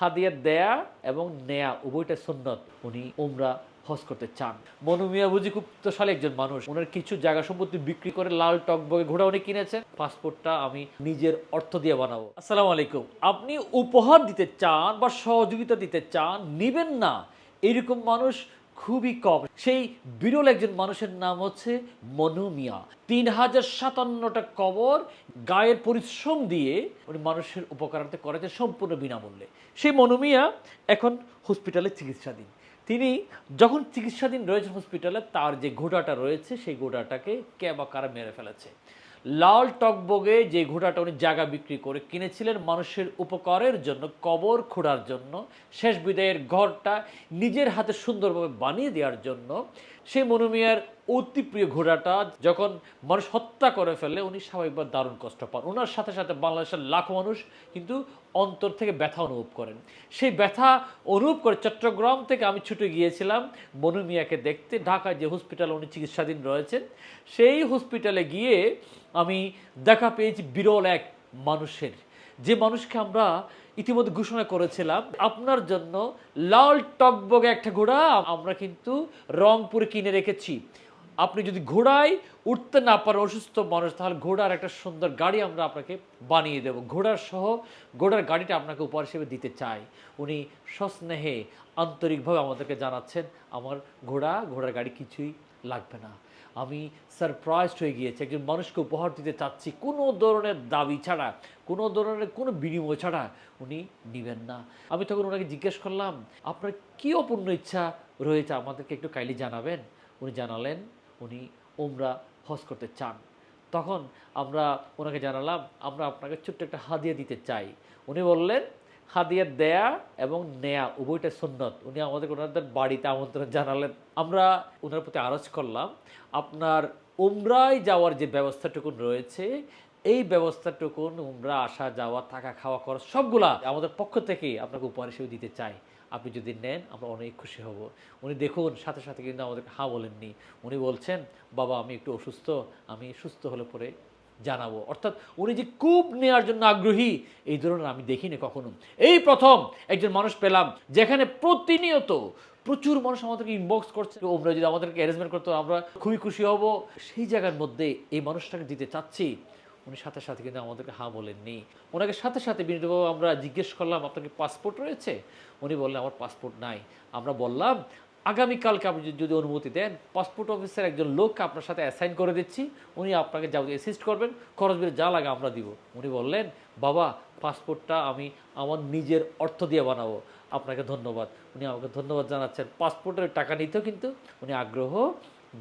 হাদিয়া দেয়া এবং নেয়া, উভয়টা সুন্নত। উনি উমরা, হজ করতে চান। মনু মিয়া বুঝি খুব একজন মানুষ। ওনার কিছু জায়গা সম্পত্তি বিক্রি করে লাল টকবগে ঘোড়া উনি কিনেছেন। পাসপোর্টটা আমি নিজের অর্থ দিয়ে বানাবো। আসসালামু আলাইকুম। আপনি উপহার দিতে চান বা সহযোগিতা দিতে চান, নিবেন না। এরকম মানুষ খুবই কম। সেই বিরল একজন মানুষের নাম হচ্ছে মনু মিয়া। তিন হাজার সাতান্নটা কবর গায়ের পরিশ্রম দিয়ে উনি মানুষের উপকারার্থে করেছেন সম্পূর্ণ বিনামূল্যে। সেই মনু মিয়া এখন হসপিটালে চিকিৎসাধীন। তিনি যখন চিকিৎসাধীন রয়েছেন হসপিটালে তার যে ঘোড়াটা রয়েছে, সেই ঘোড়াটাকে কে বা কারা মেরে ফেলেছে। লাল টকবগে যে ঘোড়াটা উনি জায়গা বিক্রি করে কিনেছিলেন মানুষের উপকারের জন্য, কবর খোঁড়ার জন্য, শেষ বিদায়ের ঘরটা নিজের হাতে সুন্দরভাবে বানিয়ে দেওয়ার জন্য সেই মনুমিয়ার অতি প্রিয় ঘোড়াটা যখন মানুষ হত্যা করে ফেলে, উনি স্বাভাবিকভাবে দারুণ কষ্ট পান। ওনার সাথে সাথে বাংলাদেশের লাখো মানুষ কিন্তু অন্তর থেকে ব্যথা অনুভব করেন। সেই ব্যথা অনুভব করে চট্টগ্রাম থেকে আমি ছুটে গিয়েছিলাম মনু মিয়াকে দেখতে। ঢাকায় যে হসপিটালে উনি চিকিৎসাধীন রয়েছেন, সেই হসপিটালে গিয়ে আমি দেখা পেয়েছি বিরল এক মানুষের। যে মানুষকে আমরা ইতিমধ্যে ঘোষণা করেছিলাম, আপনার জন্য লাল টকবগে একটা ঘোড়া আমরা কিন্তু রংপুরে কিনে রেখেছি। আপনি যদি ঘোড়ায় উঠতে না পারেন, অসুস্থ মানুষ, তাহলে ঘোড়ার একটা সুন্দর গাড়ি আমরা আপনাকে বানিয়ে দেব। ঘোড়ার সহ, ঘোড়ার গাড়িটা আপনাকে উপহার হিসেবে দিতে চাই। উনি সস্নেহে, আন্তরিকভাবে আমাদেরকে জানাচ্ছেন, আমার ঘোড়া, ঘোড়ার গাড়ি কিছুই লাগবে না। আমি সারপ্রাইজড হয়ে গিয়েছি। একজন মানুষকে উপহার দিতে চাচ্ছি। কোনো ধরনের দাবি ছাড়া, কোনো ধরনের, কোনো বিনিময় ছাড়া উনি নেবেন না। আমি তখন ওনাকে জিজ্ঞেস করলাম, আপনার কী অপূর্ণ ইচ্ছা রয়েছে আমাদেরকে একটু কাইলি জানাবেন? উনি জানালেন, উনি ওমরা হজ করতে চান। তখন আমরা ওনাকে জানালাম, আমরা আপনাকে ছোট্ট একটা হাদিয়া দিতে চাই। উনি বললেন হাদিয়া দেয়া এবং নেয়া, উভয়টা সুন্নত। উনি আমাদের ওনাদের বাড়িতে আমন্ত্রণ জানালেন। আমরা ওনার প্রতি আরজ করলাম, আপনার উমরায় যাওয়ার যে ব্যবস্থাটুকুন রয়েছে, এই ব্যবস্থাটুকুন, উমরা, আসা, যাওয়া, থাকা, খাওয়া, খরচ, সবগুলা আমাদের পক্ষ থেকে আপনাকে উপহার হিসেবে দিতে চাই। আপনি যদি নেন, আমরা অনেক খুশি হব। উনি দেখুন, সাথে সাথে কিন্তু আমাদেরকে হা বলেননি। উনি বলছেন, বাবা, আমি একটু অসুস্থ, আমি সুস্থ হলে পরে জানাব। অর্থাৎ উনি যে কূপ নেওয়ার জন্য আগ্রহী, এই ধরনের আমি দেখিনি কখনো। এই প্রথম একজন মানুষ পেলাম যেখানে প্রতিনিয়ত প্রচুর মানুষ আমাদেরকে ইনবক্স করছে। ওমরা যদি আমাদেরকে অ্যারেঞ্জমেন্ট করতো, আমরা খুবই খুশি হব। সেই জায়গার মধ্যে এই মানুষটাকে দিতে চাচ্ছি, উনি সাথে সাথে কিন্তু আমাদেরকে হা বলেননি। ওনাকে সাথে সাথে বিনীতবাবু আমরা জিজ্ঞেস করলাম, আপনার কি পাসপোর্ট রয়েছে? উনি বললেন, আমার পাসপোর্ট নাই। আমরা বললাম আগামীকালকে আপনি যদি- অনুমতি দেন পাসপোর্ট অফিসের একজন লোককে আপনার সাথে অ্যাসাইন করে দিচ্ছি। উনি আপনাকে যা অ্যাসিস্ট করবেন। খরচ বেড়ে যা লাগে আমরা দিব। উনি বললেন, বাবা পাসপোর্টটা আমি আমার নিজের অর্থ দিয়ে বানাবো। আপনাকে ধন্যবাদ। উনি আমাকে ধন্যবাদ জানাচ্ছেন। পাসপোর্টের টাকা নিতেও কিন্তু উনি আগ্রহ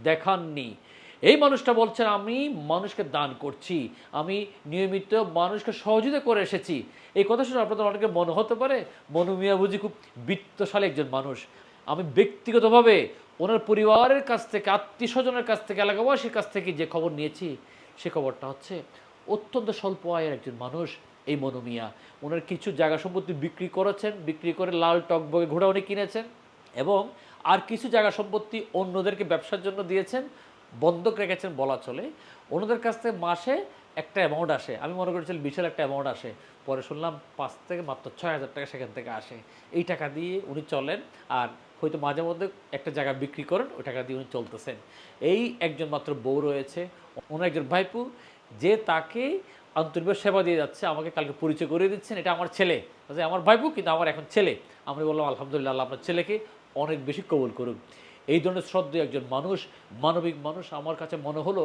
দেখাননি। এই মানুষটা বলছেন, আমি মানুষকে দান করছি। আমি নিয়মিত মানুষকে সহযোগিতা করে এসেছি। এই কথা শুনে আপনাদের অনেকে মনে হতে পারে মনু মিয়া বুঝি খুব বিত্তশালী একজন মানুষ। আমি ব্যক্তিগতভাবে ওনার পরিবারের কাছ থেকে আত্মীয় স্বজনের কাছ থেকে, এলাকাবাসীর কাছ থেকে যে খবর নিয়েছি, সে খবরটা হচ্ছে অত্যন্ত স্বল্প আয়ের একজন মানুষ, এই মনোমিয়া ওনার কিছু জায়গা সম্পত্তি বিক্রি করেছেন, বিক্রি করে লাল টকবগে ঘোড়া উনি কিনেছেন এবং আর কিছু জায়গা সম্পত্তি অন্যদেরকে ব্যবসার জন্য দিয়েছেন, বন্ধক রেখেছেন বলা চলে। ওনাদের কাছ থেকে মাসে একটা অ্যামাউন্ট আসে। আমি মনে করেছিলাম বিশাল একটা অ্যামাউন্ট আসে। পরে শুনলাম পাঁচ থেকে মাত্র ছয় হাজার টাকা সেখান থেকে আসে। এই টাকা দিয়ে উনি চলেন আর হয়তো মাঝে মধ্যে একটা জায়গা বিক্রি করেন, ওই টাকা দিয়ে উনি চলতেছেন। এই একজন মাত্র বউ রয়েছে, ওনার একজন ভাইপু, যে তাকে আন্তরিক সেবা দিয়ে যাচ্ছে, আমাকে কালকে পরিচয় করে দিচ্ছেন, এটা আমার ছেলে। আমার ভাইপু, কিন্তু আমার এখন ছেলে। আমি বললাম, আলহামদুলিল্লাহ আপনার ছেলেকে অনেক বেশি কবুল করুক। এই ধরনের শ্রদ্ধেয় একজন মানুষ, মানবিক মানুষ, আমার কাছে মনে হলো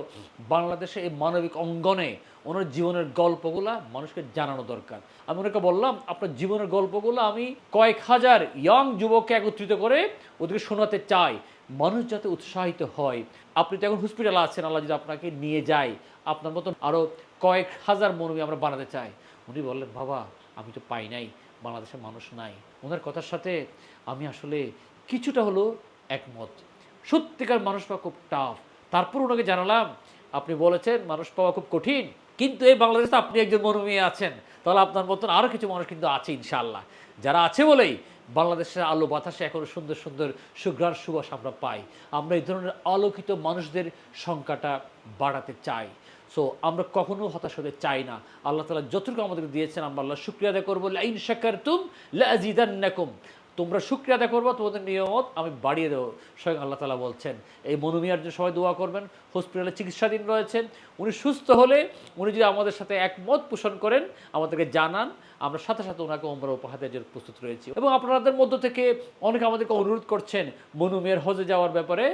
বাংলাদেশে এই মানবিক অঙ্গনে ওনার জীবনের গল্পগুলা মানুষকে জানানো দরকার। আমি ওনাকে বললাম, আপনার জীবনের গল্পগুলো আমি কয়েক হাজার ইয়ং যুবককে একত্রিত করে ওদেরকে শোনাতে চাই। মানুষ যাতে উৎসাহিত হয়। আপনি তো এখন হসপিটালে আছেন, আল্লাহ যদি আপনাকে নিয়ে যায়, আপনার মতন আরও কয়েক হাজার মনবী আমরা বানাতে চাই। উনি বললেন, বাবা, আমি তো পাই নাই, বাংলাদেশের মানুষ নাই। ওনার কথার সাথে আমি আসলে কিছুটা হলো একমত। সত্যিকার মানুষ পাওয়া খুব টাফ তারপর ওনাকে জানালাম, আপনি বলেছেন মানুষ পাওয়া খুব কঠিন, কিন্তু এই বাংলাদেশে আপনি একজন মনোমী আছেন, তাহলে আপনার মতন আরও কিছু মানুষ কিন্তু আছে ইনশাআল্লাহ। যারা আছে বলেই বাংলাদেশের আলো বাতাসে এখনও সুন্দর সুন্দর সুগ্রার সুবাস আমরা পাই। আমরা এই ধরনের আলোকিত মানুষদের সংখ্যাটা বাড়াতে চাই। সো আমরা কখনো হতাশ হতে চাই না। আল্লাহ তালা যতটুকু আমাদেরকে দিয়েছেন, আমরা আল্লাহ শুক্রিয়া আদায় করব। লাইন শাকার তুম লাজিদান্নাকুম। তোমরা শুক্রিয়া আদায় করব, তোমাদের নিয়মত আমি বাড়িয়ে দেবো। স্বয়ং আল্লাহ তালা বলছেন, এই মনুমিয়ার জন্য সবাই দোয়া করবেন, হসপিটালে চিকিৎসাধীন রয়েছেন। উনি সুস্থ হলে উনি যদি আমাদের সাথে একমত পোষণ করেন, আমাদেরকে জানান, আমরা সাথে সাথে ওনাকে ওমরা দেওয়ার জন্য প্রস্তুত রয়েছি। এবং আপনাদের মধ্য থেকে অনেকে আমাদেরকে অনুরোধ করছেন, মনুমিয়ার হজে যাওয়ার ব্যাপারে।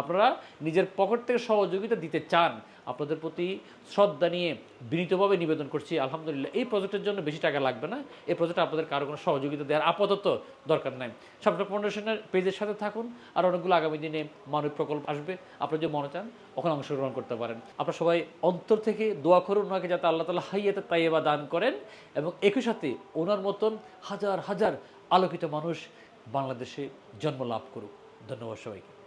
আপনারা নিজের পকেট থেকে সহযোগিতা দিতে চান আপনাদের প্রতি শ্রদ্ধা নিয়ে বিনীতভাবে নিবেদন করছি। আলহামদুলিল্লাহ, এই প্রজেক্টের জন্য বেশি টাকা লাগবে না। এই প্রজেক্টে আপনাদের কারও কোনো সহযোগিতা দেওয়ার আপাতত দরকার নাই। সামনে ফাউন্ডেশনের পেজের সাথে থাকুন, আর অনেকগুলো আগামী দিনে মানব প্রকল্প আসবে। আপনারা যদি মনে চান, ওখানে অংশগ্রহণ করতে পারেন। আপনারা সবাই অন্তর থেকে দোয়া করুন ওনাকে যাতে আল্লাহ তালা হাইয়াতে তাইয়েবা দান করেন এবং একই সাথে ওনার মতন হাজার হাজার আলোকিত মানুষ বাংলাদেশে জন্ম লাভ করুক। ধন্যবাদ সবাইকে।